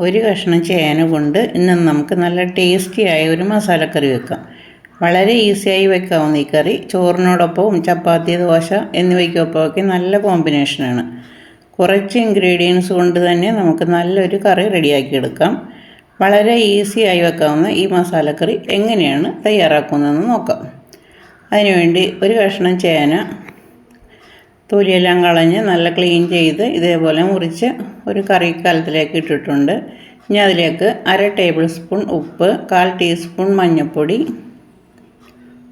ഒരു കഷ്ണം ചേന കൊണ്ട് ഇന്ന് നമുക്ക് നല്ല ടേസ്റ്റിയായ ഒരു മസാലക്കറി വെക്കാം. വളരെ ഈസിയായി വെക്കാവുന്ന ഈ കറി ചോറിനോടൊപ്പവും ചപ്പാത്തി ദോശ എന്നിവയ്ക്കൊപ്പമൊക്കെ നല്ല കോമ്പിനേഷനാണ് കുറച്ച് ഇൻഗ്രീഡിയൻസ് കൊണ്ട് തന്നെ നമുക്ക് നല്ലൊരു കറി റെഡിയാക്കിയെടുക്കാം. വളരെ ഈസിയായി വെക്കാവുന്ന ഈ മസാലക്കറി എങ്ങനെയാണ് തയ്യാറാക്കുന്നതെന്ന് നോക്കാം. അതിനുവേണ്ടി ഒരു കഷ്ണം ചേന തൊലിയെല്ലാം കളഞ്ഞ് നല്ല ക്ലീൻ ചെയ്ത് ഇതേപോലെ മുറിച്ച് ഒരു കറി കലത്തിലേക്ക് ഇട്ടിട്ടുണ്ട്. ഇനി അതിലേക്ക് അര ടേബിൾ സ്പൂൺ ഉപ്പ് കാൽ ടീസ്പൂൺ മഞ്ഞൾപ്പൊടി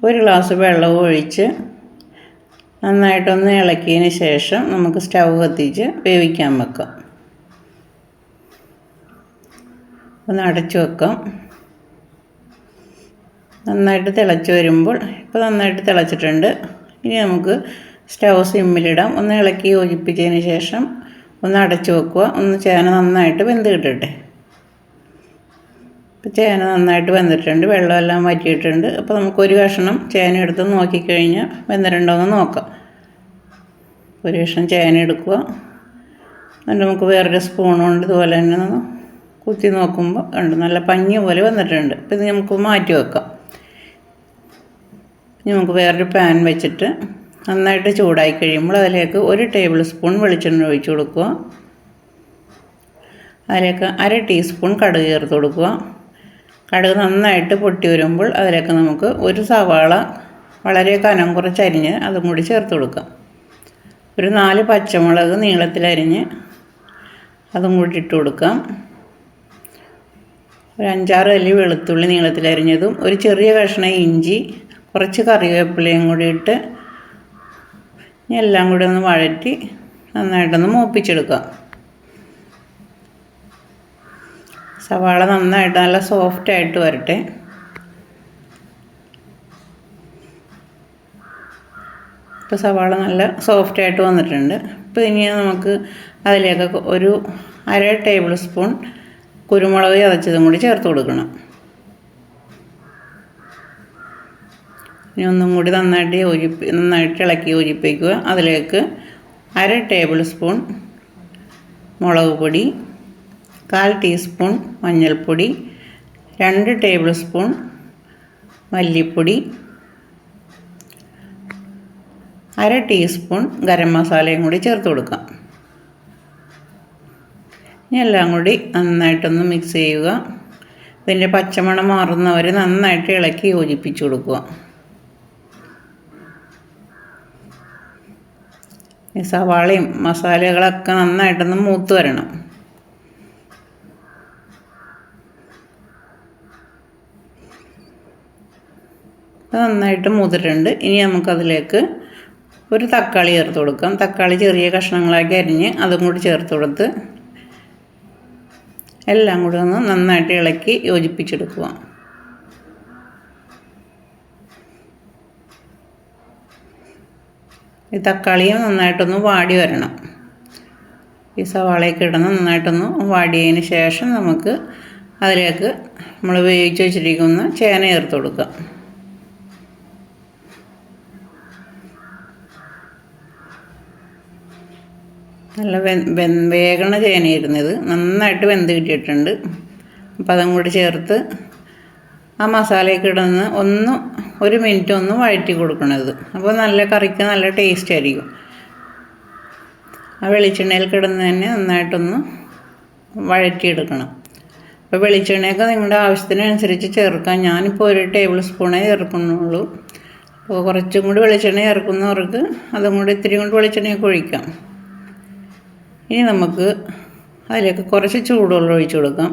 ഒരു ഗ്ലാസ് വെള്ളവും ഒഴിച്ച് നന്നായിട്ടൊന്ന് ഇളക്കിയതിന് ശേഷം നമുക്ക് സ്റ്റൗ കത്തിച്ച് വേവിക്കാൻ വെക്കാം. ഒന്ന് അടച്ചു വെക്കാം. നന്നായിട്ട് തിളച്ച് വരുമ്പോൾ ഇപ്പോൾ നന്നായിട്ട് തിളച്ചിട്ടുണ്ട്. ഇനി നമുക്ക് സ്റ്റൗ സിമ്മിലിടാം. ഒന്ന് ഇളക്കി യോജിപ്പിച്ചതിന് ശേഷം ഒന്ന് അടച്ചു വെക്കുക. ഒന്ന് ചേന നന്നായിട്ട് വെന്ത് കിട്ടട്ടെ ഇപ്പോൾ ചേന നന്നായിട്ട് വെന്തിട്ടുണ്ട്. വെള്ളമെല്ലാം വറ്റിയിട്ടുണ്ട്. അപ്പോൾ നമുക്കൊരു കഷ്ണം ചേന എടുത്ത് നോക്കിക്കഴിഞ്ഞാൽ വെന്തിട്ടുണ്ടോ എന്ന് നോക്കാം. ഒരു കഷ്ണം ചേന എടുക്കുക. എന്നിട്ട് നമുക്ക് വേറൊരു സ്പൂൺ കൊണ്ട് ഇതുപോലെ തന്നെ കുത്തി നോക്കുമ്പോൾ ഉണ്ട് നല്ല പഞ്ഞി പോലെ വന്നിട്ടുണ്ട്. അപ്പോൾ ഇത് നമുക്ക് മാറ്റി വെക്കാം. നമുക്ക് വേറൊരു പാൻ വെച്ചിട്ട് നന്നായിട്ട് ചൂടായി കഴിയുമ്പോൾ അതിലേക്ക് ഒരു ടേബിൾ സ്പൂൺ വെളിച്ചെണ്ണ ഒഴിച്ചു കൊടുക്കുക. അതിലേക്ക് അര ടീസ്പൂൺ കടുക് ചേർത്ത് കൊടുക്കുക. കടുക് നന്നായിട്ട് പൊട്ടി വരുമ്പോൾ അതിലേക്ക് നമുക്ക് ഒരു സവാള വളരെ കനം കുറച്ച് അരിഞ്ഞ് അതും കൂടി ചേർത്ത് കൊടുക്കാം ഒരു നാല് പച്ചമുളക് നീളത്തിലരിഞ്ഞ് അതും കൂടി ഇട്ട് കൊടുക്കാം ഒരു അഞ്ചാറ് അല്ലി വെളുത്തുള്ളി നീളത്തിലരിഞ്ഞതും ഒരു ചെറിയ കഷ്ണം ഇഞ്ചി കുറച്ച് കറിവേപ്പിലയും കൂടി ഇട്ട് എല്ലാം കൂടി ഒന്ന് വഴറ്റി നന്നായിട്ടൊന്ന് മൂപ്പിച്ചെടുക്കാം. സവാള നന്നായിട്ട് നല്ല സോഫ്റ്റായിട്ട് വരട്ടെ. ഇപ്പോൾ സവാള നല്ല സോഫ്റ്റായിട്ട് വന്നിട്ടുണ്ട്. ഇപ്പോൾ ഇനി നമുക്ക് അതിലേക്ക് ഒരു അര ടേബിൾ സ്പൂൺ കുരുമുളക് ചതച്ചതും കൂടി ചേർത്ത് കൊടുക്കണം. ഇനി ഒന്നും കൂടി നന്നായിട്ട് യോജിപ്പി നന്നായിട്ട് ഇളക്കി യോജിപ്പിക്കുക. അതിലേക്ക് അര ടേബിൾ സ്പൂൺ മുളക് പൊടി കാൽ ടീസ്പൂൺ മഞ്ഞൾപ്പൊടി രണ്ട് ടേബിൾ സ്പൂൺ മല്ലിപ്പൊടി അര ടീസ്പൂൺ ഗരം മസാലയും കൂടി ചേർത്ത് കൊടുക്കാം. ഇനി എല്ലാം കൂടി നന്നായിട്ടൊന്ന് മിക്സ് ചെയ്യുക. ഇതിന്റെ പച്ചമണം മാറുന്നവരെ നന്നായിട്ട് ഇളക്കി യോജിപ്പിച്ച് കൊടുക്കുക. ഈ സവാളയും മസാലകളൊക്കെ നന്നായിട്ടൊന്ന് മൂത്ത് വരണം. നന്നായിട്ട് മൂത്തിട്ടുണ്ട്. ഇനി നമുക്കതിലേക്ക് ഒരു തക്കാളി ചേർത്ത് കൊടുക്കാം. തക്കാളി ചെറിയ കഷ്ണങ്ങളാക്കി അരിഞ്ഞ് അതും കൂടി ചേർത്ത് കൊടുത്ത് എല്ലാം കൂടി ഒന്ന് നന്നായിട്ട് ഇളക്കി യോജിപ്പിച്ചെടുക്കുക. ഈ തക്കാളിയും നന്നായിട്ടൊന്ന് വാടി വരണം. ഈ സവാളയൊക്കെ ഇടുന്ന നന്നായിട്ടൊന്ന് വാടിയതിന് ശേഷം നമുക്ക് അതിലേക്ക് നമ്മൾ വേവിച്ച് വെച്ചിരിക്കുന്ന ചേന ചേർത്ത് കൊടുക്കാം. നല്ല വെ വേഗണ ചേനയായിരുന്നു ഇത്. നന്നായിട്ട് വെന്ത് കിട്ടിയിട്ടുണ്ട്. അപ്പം അതും കൂടി ചേർത്ത് ആ മസാലയൊക്കെ ഇടുന്ന ഒന്ന് ഒരു മിനിറ്റ് ഒന്ന് വഴറ്റി കൊടുക്കണത്. അപ്പോൾ നല്ല കറിക്ക് നല്ല ടേസ്റ്റ് ആയിരിക്കും. ആ വെളിച്ചെണ്ണയിൽ കിടന്ന് തന്നെ നന്നായിട്ടൊന്ന് വഴറ്റിയെടുക്കണം. അപ്പോൾ വെളിച്ചെണ്ണയൊക്കെ നിങ്ങളുടെ ആവശ്യത്തിനനുസരിച്ച് ചേർക്കാം. ഞാനിപ്പോൾ ഒരു ടേബിൾ സ്പൂണേ ചേർക്കുന്നുള്ളൂ. അപ്പോൾ കുറച്ചും കൂടി വെളിച്ചെണ്ണ ചേർക്കുന്നവർക്ക് അതും കൂടി ഇത്തിരി കൊണ്ട് വെളിച്ചെണ്ണയൊക്കെ ഒഴിക്കാം. ഇനി നമുക്ക് അതിലേക്ക് കുറച്ച് ചൂടുവെള്ളം ഒഴിച്ചു കൊടുക്കാം.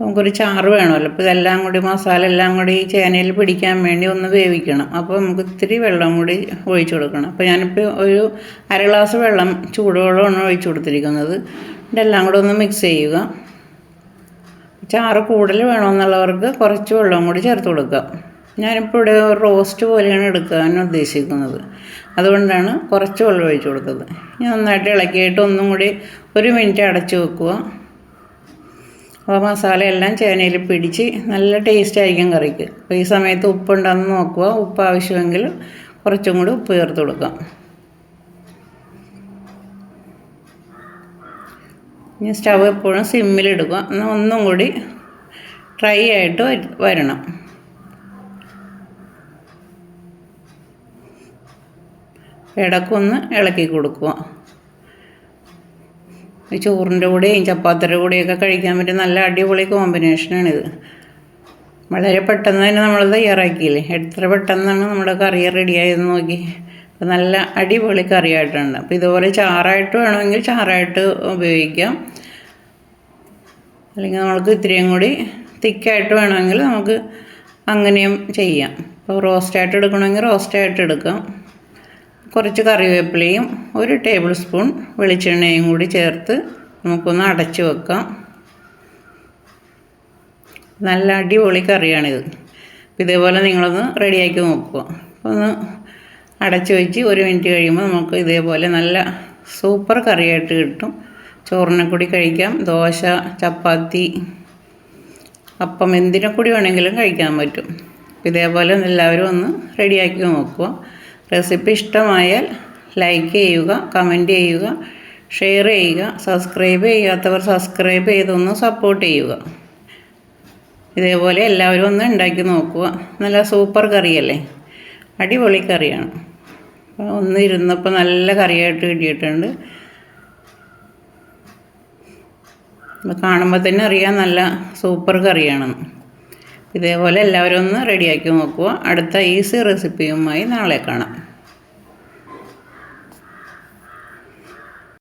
നമുക്കൊരു ചാറ് വേണമല്ലോ. അപ്പോൾ ഇതെല്ലാം കൂടി മസാല എല്ലാം കൂടി ചേനയിൽ പിടിക്കാൻ വേണ്ടി ഒന്ന് വേവിക്കണം. അപ്പോൾ നമുക്ക് ഇത്തിരി വെള്ളം കൂടി ഒഴിച്ചു കൊടുക്കണം. അപ്പോൾ ഞാനിപ്പോൾ ഒരു അര ഗ്ലാസ് വെള്ളം ചൂടുവെള്ളമാണ് ഒഴിച്ചു കൊടുത്തിരിക്കുന്നത്. ഇതെല്ലാം കൂടെ ഒന്ന് മിക്സ് ചെയ്യുക. ചാറ് കൂടുതൽ വേണമെന്നുള്ളവർക്ക് കുറച്ച് വെള്ളം കൂടി ചേർത്ത് കൊടുക്കുക. ഞാനിപ്പോൾ ഇവിടെ റോസ്റ്റ് പോലെയാണ് എടുക്കാൻ ഉദ്ദേശിക്കുന്നത്. അതുകൊണ്ടാണ് കുറച്ച് വെള്ളം ഒഴിച്ചു കൊടുത്തത്. ഞാൻ നന്നായിട്ട് ഇളക്കിയിട്ട് ഒന്നും കൂടി ഒരു മിനിറ്റ് അടച്ചു വെക്കുക. അപ്പോൾ മസാല എല്ലാം ചേനയിൽ പിടിച്ച് നല്ല ടേസ്റ്റ് ആയിരിക്കും കറിക്ക്. അപ്പോൾ ഈ സമയത്ത് ഉപ്പുണ്ടെന്ന് നോക്കുക. ഉപ്പ് ആവശ്യമെങ്കിൽ കുറച്ചും കൂടി ഉപ്പ് ചേർത്ത് കൊടുക്കാം. ഇനി സ്റ്റവ് എപ്പോഴും സിമ്മിലിടുക എന്നാൽ ഒന്നും കൂടി ഡ്രൈ ആയിട്ട് വരണം. ഇടക്കൊന്ന് ഇളക്കി കൊടുക്കുക. ചോറിന്റെ കൂടെയും ചപ്പാത്തിയുടെ കൂടെയൊക്കെ കഴിക്കാൻ പറ്റിയ നല്ല അടിപൊളി കോമ്പിനേഷനാണിത്. വളരെ പെട്ടെന്ന് തന്നെ നമ്മൾ തയ്യാറാക്കിയില്ലേ? എത്ര പെട്ടെന്നാണ് നമ്മുടെ കറി റെഡിയായത് നോക്കി. അപ്പോൾ നല്ല അടിപൊളി കറിയായിട്ടുണ്ട്. അപ്പോൾ ഇതുപോലെ ചാറായിട്ട് വേണമെങ്കിൽ ചാറായിട്ട് ഉപയോഗിക്കാം. അല്ലെങ്കിൽ നമ്മൾക്ക് ഇത്രയും കൂടി തിക്കായിട്ട് വേണമെങ്കിൽ നമുക്ക് അങ്ങനെയും ചെയ്യാം. ഇപ്പോൾ റോസ്റ്റായിട്ട് എടുക്കണമെങ്കിൽ റോസ്റ്റായിട്ട് എടുക്കാം. കുറച്ച് കറിവേപ്പിലയും ഒരു ടേബിൾ സ്പൂൺ വെളിച്ചെണ്ണയും കൂടി ചേർത്ത് നമുക്കൊന്ന് അടച്ച് വെക്കാം. നല്ല അടിപൊളി കറിയാണിത്. ഇതേപോലെ നിങ്ങളൊന്ന് റെഡിയാക്കി നോക്കുക. ഒന്ന് അടച്ച് വെച്ച് ഒരു മിനിറ്റ് കഴിയുമ്പോൾ നമുക്ക് ഇതേപോലെ നല്ല സൂപ്പർ കറിയായിട്ട് കിട്ടും. ചോറിനെ കൂടി കഴിക്കാം. ദോശ ചപ്പാത്തി അപ്പം എന്തിനെ കൂടി വേണമെങ്കിലും കഴിക്കാൻ പറ്റും. ഇതേപോലെ എല്ലാവരും ഒന്ന് റെഡിയാക്കി നോക്കുക. റെസിപ്പി ഇഷ്ടമായാൽ ലൈക്ക് ചെയ്യുക കമന്റ് ചെയ്യുക ഷെയർ ചെയ്യുക സബ്സ്ക്രൈബ് ചെയ്യാത്തവർ സബ്സ്ക്രൈബ് ചെയ്തൊന്ന് സപ്പോർട്ട് ചെയ്യുക. ഇതേപോലെ എല്ലാവരും ഒന്ന് ഉണ്ടാക്കി നോക്കുക. നല്ല സൂപ്പർ കറിയല്ലേ? അടിപൊളി കറിയാണ്. ഒന്ന് ഇരുന്നപ്പോൾ നല്ല കറിയായിട്ട് കിട്ടിയിട്ടുണ്ട്. കാണുമ്പോൾ തന്നെ അറിയാം നല്ല സൂപ്പർ കറിയാണെന്ന്. ഇതേപോലെ എല്ലാവരും ഒന്ന് റെഡിയാക്കി നോക്കുക. അടുത്ത ഈസി റെസിപ്പിയുമായി നാളെ കാണാം.